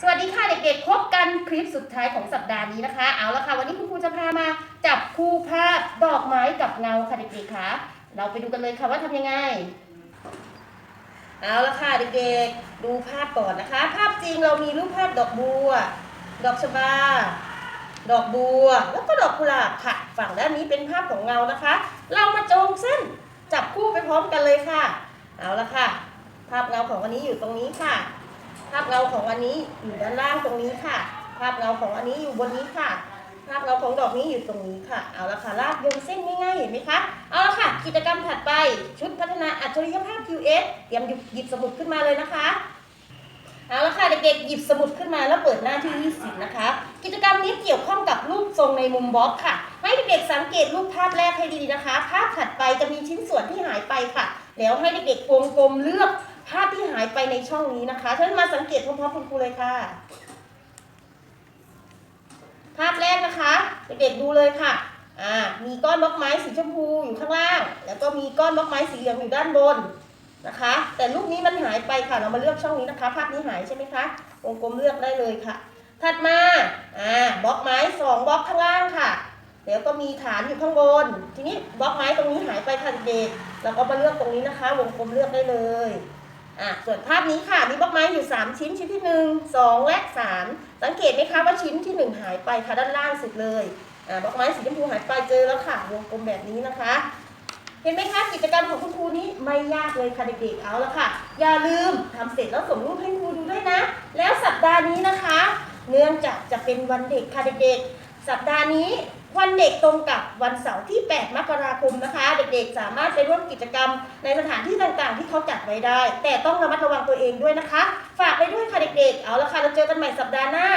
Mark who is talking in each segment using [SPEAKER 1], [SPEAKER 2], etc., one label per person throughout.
[SPEAKER 1] สวัสดีค่ะเด็กๆพบกันคลิปสุดท้ายของสัปดาห์นี้นะคะ เอาละค่ะ วันนี้คุณครูจะพามาจับคู่ภาพดอกไม้กับเงาค่ะเด็กๆคะเราไปดูกันเลยค่ะว่าทำยังไง เอาละค่ะเด็กๆดูภาพก่อนนะคะ ภาพจริงเรามีรูปภาพดอกบัว ดอกชบา ดอกบัว แล้วก็ดอกกุหลาบค่ะ ฝั่งด้านนี้เป็นภาพของเงานะคะ เรามาจงเส้นจับคู่ไปพร้อมกันเลยค่ะ เอาละค่ะ ภาพเงาของอันนี้อยู่ตรงนี้ค่ะ ภาพเงาของอันนี้อยู่ด้านล่างตรงนี้ค่ะ ภาพเงาของอันนี้อยู่บนนี้ค่ะ ภาพเงาของดอกนี้อยู่ตรงนี้ค่ะ เอาละค่ะลากโยงเส้นง่ายๆเห็นไหมคะ เอาละค่ะ กิจกรรมถัดไป ชุดพัฒนาอัจฉริยภาพ QS เตรียมหยิบสมุดขึ้นมาเลยนะคะเอาละค่ะเด็กๆหยิบสมุดขึ้นมาแล้วเปิดหน้าที่ 20 นะคะ กิจกรรมนี้เกี่ยวข้องกับรูปทรงในมุมบล็อกค่ะ ให้เด็กๆสังเกตรูปภาพแรกให้ดีๆนะคะ ภาพถัดไปจะมีชิ้นส่วนที่หายไปค่ะ แล้วให้เด็กๆวงกลมเลือก ภาพที่หายไปในช่องนี้นะคะท่านมาสังเกตพร้อมๆคุณครูเลยค่ะ ภาพแรกนะคะเด็กๆดูเลยค่ะอ่ามีก้อนบล็อกไม้สีชมพูอยู่ข้างล่าง แล้วก็มีก้อนบล็อกไม้สีเหลืองอยู่ด้านบนนะคะ แต่รูปนี้มันหายไปค่ะ เรามาเลือกช่องนี้นะคะ ภาพนี้หายใช่ไหมคะวงกลมเลือกได้เลยค่ะ ถัดมาอ่าบล็อกไม้สองบล็อกข้างล่างค่ะแล้วก็มีฐานอยู่ข้างบน ทีนี้บล็อกไม้ตรงนี้หายไปค่ะเด็กๆเราก็มาเลือกตรงนี้นะคะ วงกลมเลือกได้เลย อะส่วนภาพนี้ค่ะมีบล็อกไม้อยู่ 3 ชิ้นชิ้นที่ 1 2 และ 3 สังเกตไหมคะว่าชิ้นที่ 1 หายไปค่ะด้านล่างสุดเลยอ่าบล็อกไม้สีชมพูหายไปเจอแล้วค่ะวงกลมแบบนี้นะคะ เห็นไหมคะกิจกรรมของคุณครูนี้ไม่ยากเลยค่ะเด็กๆเอาละค่ะ อย่าลืมทำเสร็จแล้วส่งรูปให้ครูดูด้วยนะ แล้วสัปดาห์นี้นะคะ เนื่องจากจะเป็นวันเด็กค่ะเด็กๆ สัปดาห์นี้วันเด็กตรงกับวันเสาร์ที่ 8 มกราคมนะคะ เด็กๆ สามารถไปร่วมกิจกรรมในสถานที่ต่างๆ ที่เขาจัดไว้ได้ แต่ต้องระมัดระวังตัวเองด้วยนะคะ ฝากไปด้วยค่ะเด็กๆ เอาละค่ะเราเจอกันใหม่สัปดาห์หน้า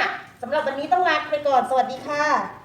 [SPEAKER 1] สำหรับวันนี้ต้องลาไปก่อน สวัสดีค่ะ